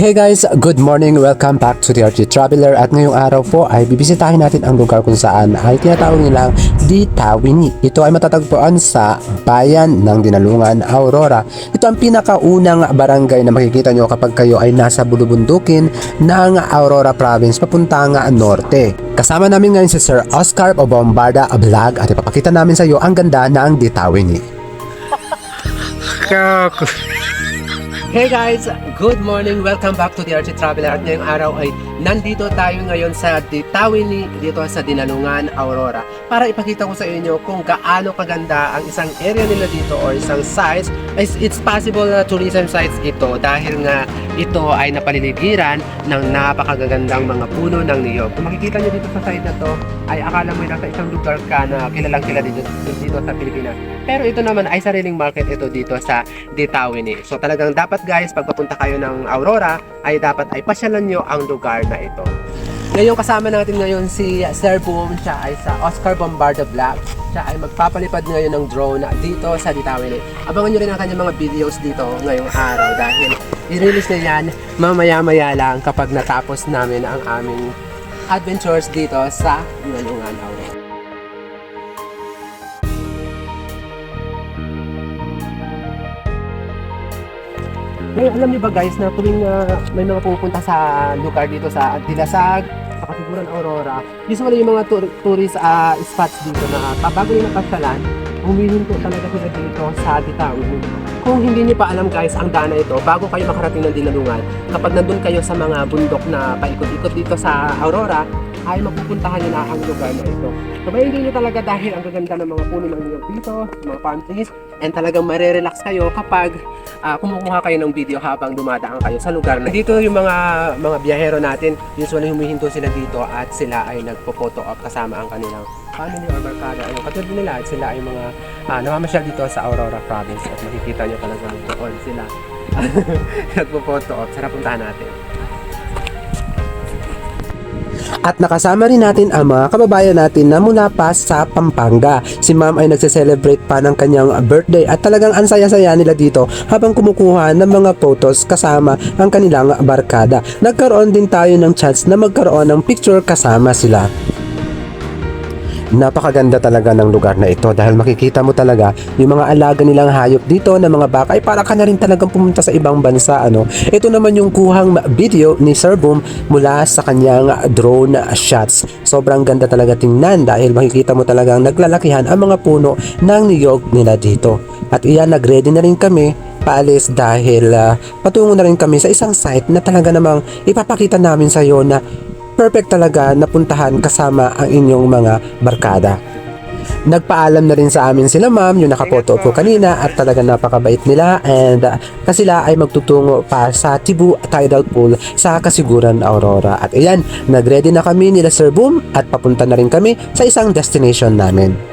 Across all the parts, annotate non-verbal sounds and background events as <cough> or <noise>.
Hey guys, good morning. Welcome back to the RG Traveler at ngayong araw po ay bibisitahin natin ang lugar kung saan ay tinatawag nilang Ditawini. Ito ay matatagpuan sa bayan ng Dinalungan, Aurora. Ito ang pinakaunang barangay na makikita nyo kapag kayo ay nasa bulubundukin ng Aurora Province papuntang norte. Kasama namin ngayon si Sir Oscar Bombarda Vlog at ipapakita namin sa iyo ang ganda ng Ditawini. Hey guys! Good morning! Welcome back to the RG Traveler at ngayong araw ay nandito tayo ngayon sa Ditawini dito sa Dinalungan, Aurora para ipakita ko sa inyo kung gaano kaganda ang isang area nila dito or isang sites It's, it's possible na tourism sites ito dahil nga ito ay napaliligiran ng napakagagandang mga puno ng niyog. Kung makikita nyo dito sa side na to ay akala mo nasa isang lugar ka na kilalang kilala dito, dito sa Pilipinas. Pero ito naman ay sariling market ito dito sa Ditawini. So talagang dapat guys, pag papunta kayo ng Aurora, ay dapat ay pasyalan nyo ang lugar na ito. Ngayon kasama natin ngayon si Sir Boom, siya ay sa Oscar Bombarda Black. Siya ay magpapalipad ngayon ng drone dito sa Ditawini. Abangan nyo rin ang kanyang mga videos dito ngayong araw dahil i-release na yan mamaya-maya lang kapag natapos namin ang aming adventures dito sa Dinalungan Aurora. Ngayon, alam niyo ba guys na tuwing ah, may mga pupunta sa lugar dito sa Dilasag, sa Kasiguran Aurora, usually yung mga tour- tourist ah, spots dito na ah, bago nila pasyalan, humihinto talaga sila dito sa Ditawin. Kung hindi niyo pa alam guys, ang daan ito, bago kayo makarating ng Dinalungan, kapag nandun kayo sa mga bundok na paikot-ikot dito sa Aurora, ay mapupuntahan niyo na ang lugar na ito. So, hindi niyo talaga dahil ang gaganda ng mga puno ng niyog dito, mga palm trees, and talagang marirelax kayo kapag ah, kumukuha kayo ng video habang dumadaan kayo sa lugar na dito. Yung mga mga biyahero natin usually humihinto sila dito at sila ay nagpo-photo op kasama ang kanilang family or barkada. Ano katulad nila at sila ay mga uh, namamasyal dito sa Aurora province at makikita nyo talagang doon sila <laughs> nagpo-photo op sarap puntahan natin at nakasama rin natin ang mga kababayan natin na mula pa sa Pampanga. Si ma'am ay nagse-celebrate pa ng kanyang birthday at talagang ang saya-saya nila dito habang kumukuha ng mga photos kasama ang kanilang barkada. Nagkaroon din tayo ng chance na magkaroon ng picture kasama sila. Napakaganda talaga ng lugar na ito dahil makikita mo talaga yung mga alaga nilang hayop dito na mga baka ay para ka na rin talagang pumunta sa ibang bansa ano. Ito naman yung kuhang video ni Sir Boom mula sa kanyang drone shots. Sobrang ganda talaga tingnan dahil makikita mo talagang naglalakihan ang mga puno ng niyog nila dito. At iyan nagready na rin kami paalis dahil ah, patungo na rin kami sa isang site na talaga namang ipapakita namin sa iyo na perfect talaga na puntahan kasama ang inyong mga barkada. Nagpaalam na rin sa amin sila ma'am, yung nakapoto ko kanina at talaga napakabait nila and uh, kasi sila ay magtutungo pa sa Tibu Tidal Pool sa Kasiguran Aurora. At ayan, nagready na kami nila Sir Boom at papunta na rin kami sa isang destination namin.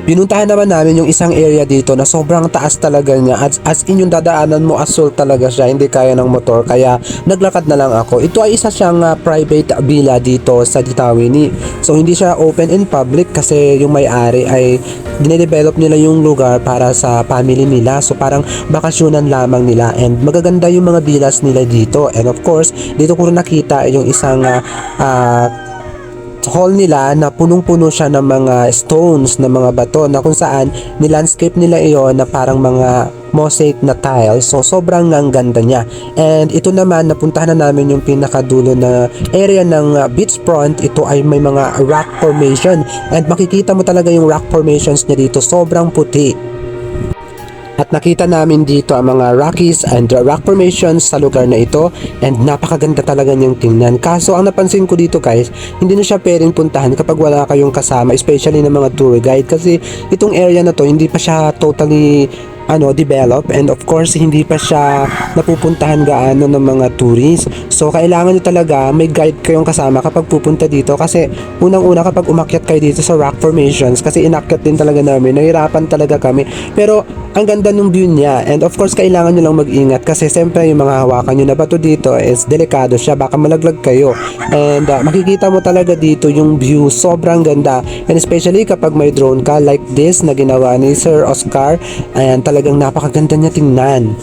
Pinuntahan naman namin yung isang area dito na sobrang taas talaga niya. As, as in yung dadaanan mo assault talaga siya. Hindi kaya ng motor kaya naglakad na lang ako. Ito ay isa siyang uh, private villa dito sa Ditawini. So hindi siya open in public kasi yung may-ari ay dinedevelop nila yung lugar para sa family nila. So parang bakasyonan lamang nila. And magaganda yung mga villas nila dito. And of course dito ko rin nakita yung isang uh, uh, hall nila na punong-puno siya ng mga stones, ng mga bato na kung saan nilandscape nila iyon na parang mga mosaic na tiles. So sobrang ang ganda niya. And ito naman napuntahan na namin yung pinakadulo na area ng uh, beachfront. Ito ay may mga rock formation and makikita mo talaga yung rock formations niya dito. Sobrang puti. At nakita namin dito ang mga Rockies and rock formations sa lugar na ito. And napakaganda talaga niyang tingnan. Kaso ang napansin ko dito guys, hindi na siya pwedeng puntahan kapag wala kayong kasama, especially ng mga tour guide. Kasi itong area na to hindi pa siya totally ano develop and of course hindi pa siya napupuntahan gaano ng mga tourists so kailangan nyo talaga may guide kayong kasama kapag pupunta dito. Kasi unang una kapag umakyat kayo dito sa rock formations kasi inakyat din talaga namin nahirapan talaga kami. Pero ang ganda ng view niya. And of course kailangan nyo lang mag-ingat kasi siyempre yung mga hawakan nyo na bato dito is delikado siya. Baka malaglag kayo. And uh, makikita mo talaga dito yung view. Sobrang ganda. And especially kapag may drone ka like this na ginawa ni Sir Oscar ayan talagang napakaganda niya tingnan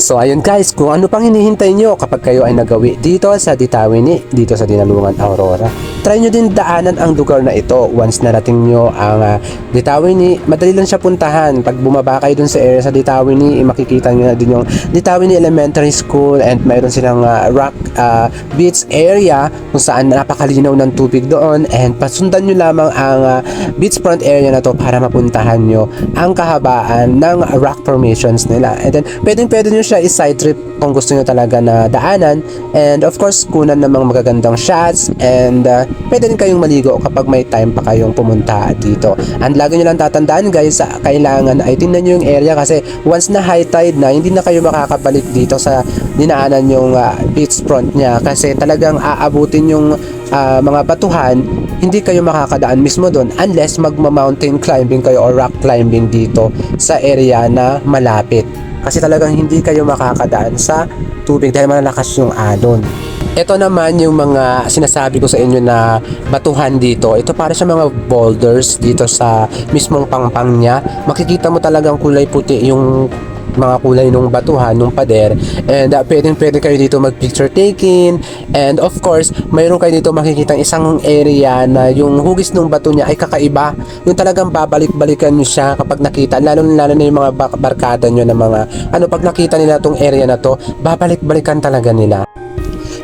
So ayun guys, kung ano pang hinihintay nyo kapag kayo ay nagawi dito sa Ditawini, dito sa Dinalungan Aurora. Try nyo din daanan ang lugar na ito once narating nyo ang uh, Ditawini. Madali lang siya puntahan. Pag bumaba kayo dun sa area sa Ditawini, eh, makikita nyo na din yung Ditawini Elementary School and mayroon silang uh, rock uh, beach area kung saan napakalinaw ng tubig doon and pasundan nyo lamang ang uh, beachfront area na to para mapuntahan nyo ang kahabaan ng rock formations nila. And then, pwedeng pwede nyo siya i-side trip kung gusto nyo talaga na daanan. And of course, kunan namang magagandang shots and uh, pwede rin kayong maligo kapag may time pa kayong pumunta dito. And lagi nyo lang tatandaan guys, kailangan ay tingnan nyo yung area kasi once na high tide na, hindi na kayo makakabalik dito sa dinaanan yung uh, beach front niya kasi talagang aabutin yung ah, mga batuhan hindi kayo makakadaan mismo doon unless magma-mountain climbing kayo or rock climbing dito sa area na malapit. Kasi talagang hindi kayo makakadaan sa tubig dahil malalakas yung alon. Ito naman yung mga sinasabi ko sa inyo na batuhan dito. Ito para sa mga boulders dito sa mismong pangpang niya. Makikita mo talagang kulay puti yung mga kulay nung batuhan, nung pader. And uh, pwedeng pwede kayo dito mag picture taking. And of course, mayroon kayo dito makikita isang area na yung hugis ng bato niya ay kakaiba. Yung talagang babalik-balikan nyo siya kapag nakita. Lalo lalo na yung mga barkada nyo na mga ano pag nakita nila tong area na to, babalik-balikan talaga nila.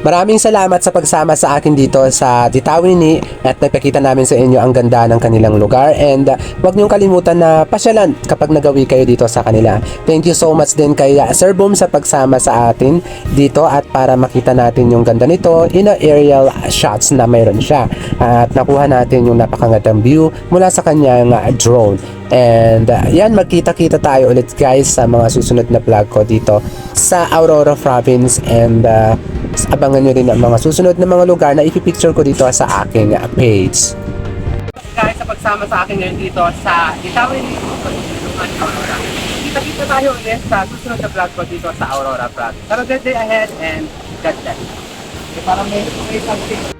Maraming salamat sa pagsama sa akin dito sa Ditawini at nagpakita namin sa inyo ang ganda ng kanilang lugar and uh, huwag niyong kalimutan na pasyalan kapag nagawi kayo dito sa kanila. Thank you so much din kay uh, Sir Boom sa pagsama sa atin dito at para makita natin yung ganda nito in aerial shots na mayroon siya at nakuha natin yung napakagandang view mula sa kanyang uh, drone. And uh, yan, magkita-kita tayo ulit guys sa mga susunod na vlog ko dito sa Aurora Province and uh, abangan nyo rin ang mga susunod na mga lugar na ipipicture ko dito sa aking page. guys sa pagsama sa akin ngayon dito sa Itawin. Kita-kita tayo ulit sa susunod na vlog ko dito sa Aurora Vlog. Have a good day ahead and God bless. Okay, parang may, may something